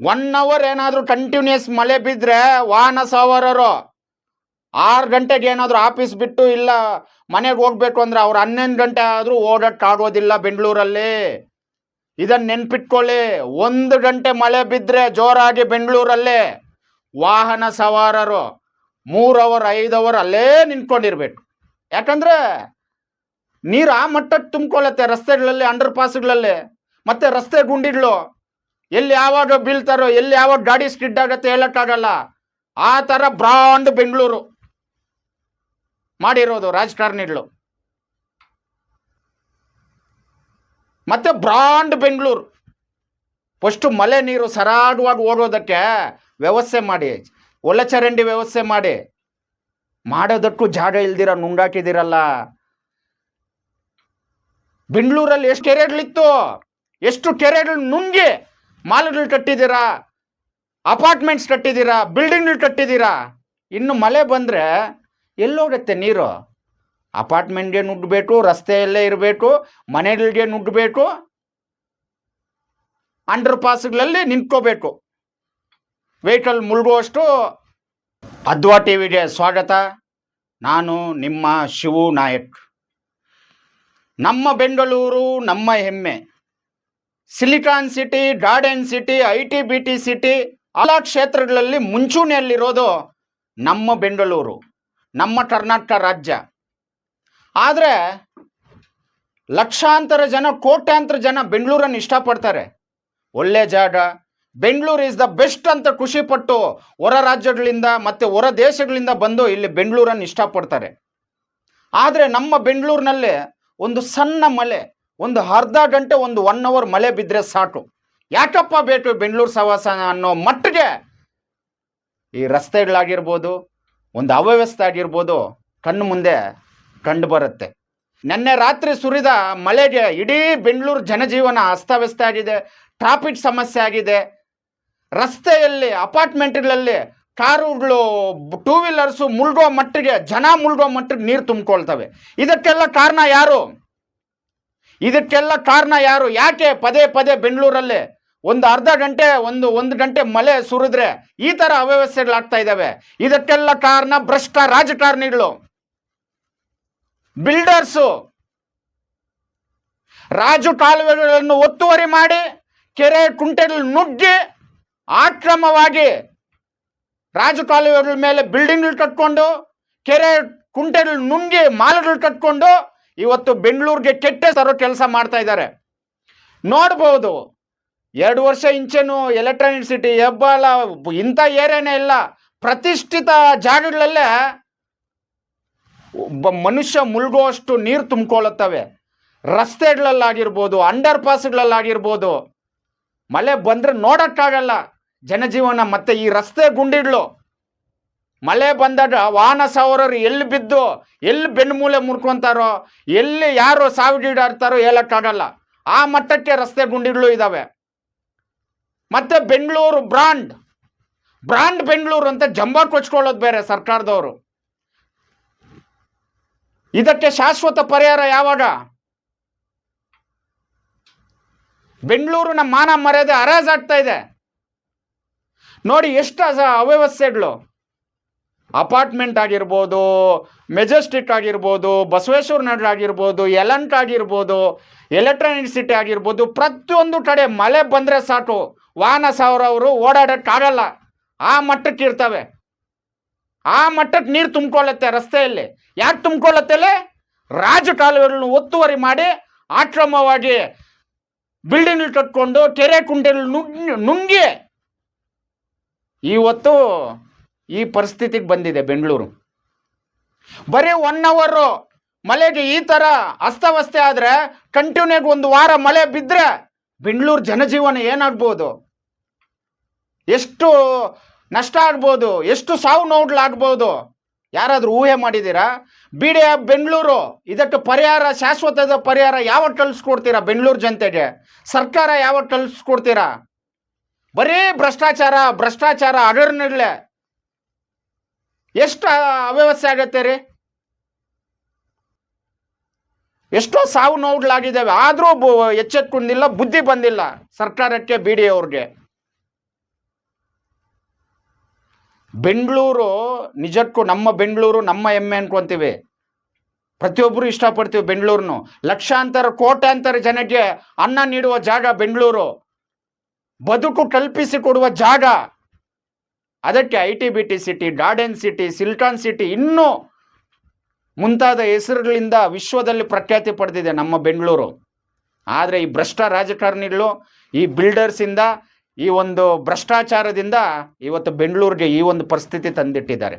One hour ಏನಾದರೂ continuous ಮಳೆ ಬಿದ್ದರೆ ವಾಹನ ಸವಾರರು ಆರು ಗಂಟೆಗೆ ಏನಾದರೂ ಆಫೀಸ್ ಬಿಟ್ಟು ಇಲ್ಲ ಮನೆಗೆ ಹೋಗ್ಬೇಕು ಅಂದ್ರೆ ಅವ್ರು ಹನ್ನೊಂದು ಗಂಟೆ ಆದರೂ ಆಗೋದಿಲ್ಲ ಬೆಂಗಳೂರಲ್ಲಿ. ಇದನ್ನು ನೆನ್ಪಿಟ್ಕೊಳ್ಳಿ, ಒಂದು ಗಂಟೆ ಮಳೆ ಬಿದ್ದರೆ ಜೋರಾಗಿ ಬೆಂಗಳೂರಲ್ಲಿ ವಾಹನ ಸವಾರರು ಮೂರು ಅವರ್ ಐದು ಅವರ್ ಅಲ್ಲೇ ನಿಂತ್ಕೊಂಡಿರ್ಬೇಕು. ಯಾಕಂದ್ರೆ ನೀರು ಆ ಮಟ್ಟಕ್ಕೆ ತುಂಬಿಕೊಳ್ಳುತ್ತೆ ರಸ್ತೆಗಳಲ್ಲಿ ಅಂಡರ್ ಪಾಸ್ಗಳಲ್ಲಿ ಮತ್ತೆ ರಸ್ತೆ ಗುಂಡಿಗಳು. ಎಲ್ಲಿ ಯಾವಾಗ ಬೀಳ್ತಾರೋ, ಎಲ್ಲಿ ಯಾವಾಗ ಗಾಡಿ ಸ್ಕಿಡ್ ಆಗತ್ತೆ ಹೇಳಕ್ಕಾಗಲ್ಲ. ಆ ಥರ ಬ್ರಾಂಡ್ ಬೆಂಗಳೂರು ಮಾಡಿರೋದು ರಾಜಕಾರಣಿಗಳು. ಮತ್ತೆ ಬ್ರಾಂಡ್ ಬೆಂಗಳೂರು. ಫಸ್ಟ್ ಮಳೆ ನೀರು ಸರಾಗವಾಗಿ ಓಡೋದಕ್ಕೆ ವ್ಯವಸ್ಥೆ ಮಾಡಿ. ಒಳ್ಳೆ ಚರಂಡಿ ವ್ಯವಸ್ಥೆ ಮಾಡಿ. ಮಾಡೋದಕ್ಕೂ ಜಾಗ ಇಲ್ದಿರ, ನುಂಗಾಕಿದಿರಲ್ಲ. ಬೆಂಗಳೂರಲ್ಲಿ ಎಷ್ಟು ಕೆರೆಗಳಿತ್ತು? ಎಷ್ಟು ಕೆರೆಗಳು ನುಂಗಿ ಮಾಲ್ಗಳು ಕಟ್ಟಿದ್ದೀರಾ? ಅಪಾರ್ಟ್ಮೆಂಟ್ಸ್ ಕಟ್ಟಿದ್ದೀರಾ? ಬಿಲ್ಡಿಂಗ್ಗಳು ಕಟ್ಟಿದ್ದೀರಾ? ಇನ್ನು ಮಳೆ ಬಂದರೆ ಎಲ್ಲೋಗುತ್ತೆ ನೀರು. ಅಪಾರ್ಟ್ಮೆಂಟ್ಗೆ ನುಗ್ಗಬೇಕು ರಸ್ತೆಯಲ್ಲೇ ಇರಬೇಕು, ಮನೆಗಳಿಗೆ ನುಗ್ಗಬೇಕು ಅಂಡರ್ ಪಾಸ್ಗಳಲ್ಲಿ ನಿಂತ್ಕೋಬೇಕು. ವೆಹಿಕಲ್ ಮುಳುಗುವಷ್ಟು ಅದ್ವಾ ಟಿ ವಿಗೆ ಸ್ವಾಗತ. ನಾನು ನಿಮ್ಮ ಶಿವು ನಾಯಕ್. ನಮ್ಮ ಬೆಂಗಳೂರು, ನಮ್ಮ ಹೆಮ್ಮೆ. Silicon city, garden city, I T B T city, ಎಲ್ಲ ಕ್ಷೇತ್ರಗಳಲ್ಲಿ ಮುಂಚೂಣಿಯಲ್ಲಿರೋದು ನಮ್ಮ ಬೆಂಗಳೂರು, ನಮ್ಮ ಕರ್ನಾಟಕ ರಾಜ್ಯ. ಆದರೆ ಲಕ್ಷಾಂತರ ಜನ, ಕೋಟ್ಯಾಂತರ ಜನ ಬೆಂಗಳೂರನ್ನು ಇಷ್ಟಪಡ್ತಾರೆ. ಒಳ್ಳೆ ಜಾಗ, ಬೆಂಗಳೂರು ಇಸ್ ದ ಬೆಸ್ಟ್ ಅಂತ ಖುಷಿಪಟ್ಟು ಹೊರ ರಾಜ್ಯಗಳಿಂದ ಮತ್ತು ಹೊರ ದೇಶಗಳಿಂದ ಬಂದು ಇಲ್ಲಿ ಬೆಂಗಳೂರನ್ನು ಇಷ್ಟಪಡ್ತಾರೆ. ಆದರೆ ನಮ್ಮ ಬೆಂಗಳೂರಿನಲ್ಲಿ ಒಂದು ಸಣ್ಣ ಮಳೆ ಒಂದು ಅರ್ಧ ಗಂಟೆ ಒಂದು ಒನ್ ಅವರ್ ಮಳೆ ಬಿದ್ದರೆ ಸಾಕು. ಯಾಕಪ್ಪ ಬೇಕು ಬೆಂಗಳೂರು ಸವಾಸ ಅನ್ನೋ ಮಟ್ಟಿಗೆ ಈ ರಸ್ತೆಗಳಾಗಿರ್ಬೋದು, ಒಂದು ಅವ್ಯವಸ್ಥೆ ಆಗಿರ್ಬೋದು ಕಣ್ಣು ಮುಂದೆ ಕಂಡು ಬರುತ್ತೆ. ನಿನ್ನೆ ರಾತ್ರಿ ಸುರಿದ ಮಳೆಗೆ ಇಡೀ ಬೆಂಗಳೂರು ಜನಜೀವನ ಅಸ್ತವ್ಯಸ್ತ ಆಗಿದೆ, ಟ್ರಾಫಿಕ್ ಸಮಸ್ಯೆ ಆಗಿದೆ. ರಸ್ತೆಯಲ್ಲಿ, ಅಪಾರ್ಟ್ಮೆಂಟ್ಗಳಲ್ಲಿ ಕಾರುಗಳು, ಟೂ ವೀಲರ್ಸು ಮುಳುಗೋ ಮಟ್ಟಿಗೆ ಜನ ಮುಳುಗೋ ಮಟ್ಟಿಗೆ ನೀರು ತುಂಬಿಕೊಳ್ತವೆ. ಇದಕ್ಕೆಲ್ಲ ಕಾರಣ ಯಾರು? ಇದಕ್ಕೆಲ್ಲ ಕಾರಣ ಯಾರು? ಯಾಕೆ ಪದೇ ಪದೇ ಬೆಂಗಳೂರಲ್ಲಿ ಒಂದು ಅರ್ಧ ಗಂಟೆ, ಒಂದು ಒಂದು ಗಂಟೆ ಮಳೆ ಸುರಿದ್ರೆ ಈ ಥರ ಅವ್ಯವಸ್ಥೆಗಳಾಗ್ತಾ ಇದ್ದಾವೆ ಇದಕ್ಕೆಲ್ಲ ಕಾರಣ ಭ್ರಷ್ಟ ರಾಜಕಾರಣಿಗಳು. ಬಿಲ್ಡರ್ಸು. ರಾಜು ಕಾಲುವೆಗಳನ್ನು ಒತ್ತುವರಿ ಮಾಡಿ, ಕೆರೆ ಕುಂಟೆಗಳು ನುಗ್ಗಿ, ಆಕ್ರಮವಾಗಿ ರಾಜು ಕಾಲುವೆಗಳ ಮೇಲೆ ಬಿಲ್ಡಿಂಗ್ಗಳು ಕಟ್ಕೊಂಡು, ಕೆರೆ ಕುಂಟೆಗಳು ನುಂಗಿ, ಮಾಲ್ಗಳು ಕಟ್ಕೊಂಡು ಇವತ್ತು ಬೆಂಗಳೂರಿಗೆ ಕೆಟ್ಟ ಸರೋ ಕೆಲಸ ಮಾಡ್ತಾ ಇದ್ದಾರೆ. ನೋಡ್ಬೋದು, ಎರಡು ವರ್ಷ ಇಂಚೆನು ಎಲೆಕ್ಟ್ರಾನಿಕ್ ಸಿಟಿ ಹೆಬ್ಬಾಲ ಇಂಥ ಏರಿಯಾನೇ ಇಲ್ಲ. ಪ್ರತಿಷ್ಠಿತ ಜಾಗಗಳಲ್ಲೇ ಒಬ್ಬ ಮನುಷ್ಯ ಮುಳುಗುವಷ್ಟು ನೀರು ತುಂಬಿಕೊಳ್ಳುತ್ತವೆ. ರಸ್ತೆಗಳಲ್ಲಾಗಿರ್ಬೋದು ಅಂಡರ್ ಪಾಸ್ಗಳಲ್ಲಾಗಿರ್ಬೋದು ಮಳೆ ಬಂದರೆ ನೋಡೋಕ್ಕಾಗಲ್ಲ. ಜನಜೀವನ ಮತ್ತೆ ಈ ರಸ್ತೆ ಗುಂಡಿಗಳು. ಮಳೆ ಬಂದಾಗ ವಾಹನ ಸವಾರರು ಎಲ್ಲಿ ಬಿದ್ದು, ಎಲ್ಲಿ ಬೆನ್ನುಮೂಲೆ ಮುರ್ಕೊಂತಾರೋ, ಎಲ್ಲಿ ಯಾರು ಸಾವಿಗೀಡಾಡ್ತಾರೋ ಹೇಳಕ್ಕಾಗಲ್ಲ. ಆ ಮಟ್ಟಕ್ಕೆ ರಸ್ತೆ ಗುಂಡಿಗಳು ಇದ್ದಾವೆ ಮತ್ತೆ ಬೆಂಗಳೂರು ಬ್ರಾಂಡ್. ಬ್ರಾಂಡ್ ಬೆಂಗಳೂರು ಅಂತ ಜಂಬ ಕೊಚ್ಕೊಳ್ಳೋದು ಬೇರೆ ಸರ್ಕಾರದವರು. ಇದಕ್ಕೆ ಶಾಶ್ವತ ಪರಿಹಾರ ಯಾವಾಗ? ಬೆಂಗಳೂರಿನ ಮಾನ ಮರ್ಯಾದೆ ಹರಾಜಾಗ್ತಾ ಇದೆ. ನೋಡಿ ಎಷ್ಟು ಅವ್ಯವಸ್ಥೆಗಳು. ಅಪಾರ್ಟ್ಮೆಂಟ್ ಆಗಿರ್ಬೋದು, ಮೆಜೆಸ್ಟಿಕ್ ಆಗಿರ್ಬೋದು, ಬಸವೇಶ್ವರ ನಗರ ಆಗಿರ್ಬೋದು ಎಲಂಟ್ ಆಗಿರ್ಬೋದು, ಎಲೆಕ್ಟ್ರಾನಿಕ್ ಸಿಟಿ ಆಗಿರ್ಬೋದು, ಪ್ರತಿಯೊಂದು ಕಡೆ ಮಳೆ ಬಂದರೆ ಸಾಕು. ವಾಹನ ಸಾವಿರವರು ಓಡಾಡೋಕ್ಕಾಗಲ್ಲ. ಆ ಮಟ್ಟಕ್ಕೆ ಇರ್ತವೆ. ಆ ಮಟ್ಟಕ್ಕೆ ನೀರು ತುಂಬಿಕೊಳ್ಳುತ್ತೆ ರಸ್ತೆಯಲ್ಲಿ. ಯಾಕೆ ತುಂಬಿಕೊಳ್ಳುತ್ತೆ ರಾಜ ಕಾಲುವೆಗಳನ್ನು ಒತ್ತುವರಿ ಮಾಡಿ ಆಕ್ರಮವಾಗಿ ಬಿಲ್ಡಿಂಗ್ ಕಟ್ಕೊಂಡು ಕೆರೆ ಕುಂಟೆಗಳು ನುಗ್ಗಿ ನುಂಗಿ ಇವತ್ತು ಈ ಪರಿಸ್ಥಿತಿಗೆ ಬಂದಿದೆ ಬೆಂಗಳೂರು. ಬರೀ ಒನ್ ಅವರು ಮಳೆಗೆ ಈ ಥರ ಅಸ್ತವ್ಯಸ್ತೆ ಆದರೆ ಕಂಟಿನ್ಯೂಗೆ ಒಂದು ವಾರ ಮಳೆ ಬಿದ್ದರೆ ಬೆಂಗಳೂರು ಜನಜೀವನ ಏನಾಗ್ಬೋದು? ಎಷ್ಟು ನಷ್ಟ ಆಗ್ಬೋದು? ಎಷ್ಟು ಸಾವು ನೋಡ್ಲಾಗ್ಬೋದು ಯಾರಾದರೂ ಊಹೆ ಮಾಡಿದ್ದೀರಾ? ಬಿ ಬೆಂಗಳೂರು, ಇದಕ್ಕೆ ಪರಿಹಾರ, ಶಾಶ್ವತದ ಪರಿಹಾರ ಯಾವಾಗ ಕಳಿಸ್ಕೊಡ್ತೀರಾ ಬೆಂಗಳೂರು ಜನತೆಗೆ? ಸರ್ಕಾರ ಯಾವಾಗ ಕಳಿಸ್ಕೊಡ್ತೀರಾ? ಬರೀ ಭ್ರಷ್ಟಾಚಾರ ಭ್ರಷ್ಟಾಚಾರ ಹಗರಣಗಳೇ ಎಷ್ಟು ಅವ್ಯವಸ್ಥೆ ಆಗತ್ತೆ ರೀ? ಎಷ್ಟೋ ಸಾವು ನೋವುಗಳಾಗಿದ್ದಾವೆ. ಆದರೂ ಎಚ್ಚೆತ್ಕೊಂಡಿಲ್ಲ ಬುದ್ಧಿ ಬಂದಿಲ್ಲ ಸರ್ಕಾರಕ್ಕೆ, ಬಿ ಡಿ ಅವ್ರಿಗೆ. ಬೆಂಗಳೂರು, ನಿಜಕ್ಕೂ ನಮ್ಮ ಬೆಂಗಳೂರು, ನಮ್ಮ ಹೆಮ್ಮೆ ಅನ್ಕೊಂತೀವಿ. ಪ್ರತಿಯೊಬ್ಬರು ಇಷ್ಟಪಡ್ತೀವಿ ಬೆಂಗಳೂರನ್ನು ಲಕ್ಷಾಂತರ, ಕೋಟ್ಯಾಂತರ ಜನಕ್ಕೆ ಅನ್ನ ನೀಡುವ ಜಾಗ ಬೆಂಗಳೂರು. ಬದುಕು ಕಲ್ಪಿಸಿ ಕೊಡುವ ಜಾಗ. ಅದಕ್ಕೆ I T B T city garden city silicon city ಇನ್ನೂ ಮುಂತಾದ ಹೆಸರುಗಳಿಂದ ವಿಶ್ವದಲ್ಲಿ ಪ್ರಖ್ಯಾತಿ ಪಡೆದಿದೆ ನಮ್ಮ ಬೆಂಗಳೂರು. ಆದರೆ ಈ ಭ್ರಷ್ಟ ರಾಜಕಾರಣಿಗಳು, ಈ ಬಿಲ್ಡರ್ಸಿಂದ ಈ ಒಂದು ಭ್ರಷ್ಟಾಚಾರದಿಂದ ಇವತ್ತು ಬೆಂಗಳೂರಿಗೆ ಈ ಒಂದು ಪರಿಸ್ಥಿತಿ ತಂದಿಟ್ಟಿದ್ದಾರೆ.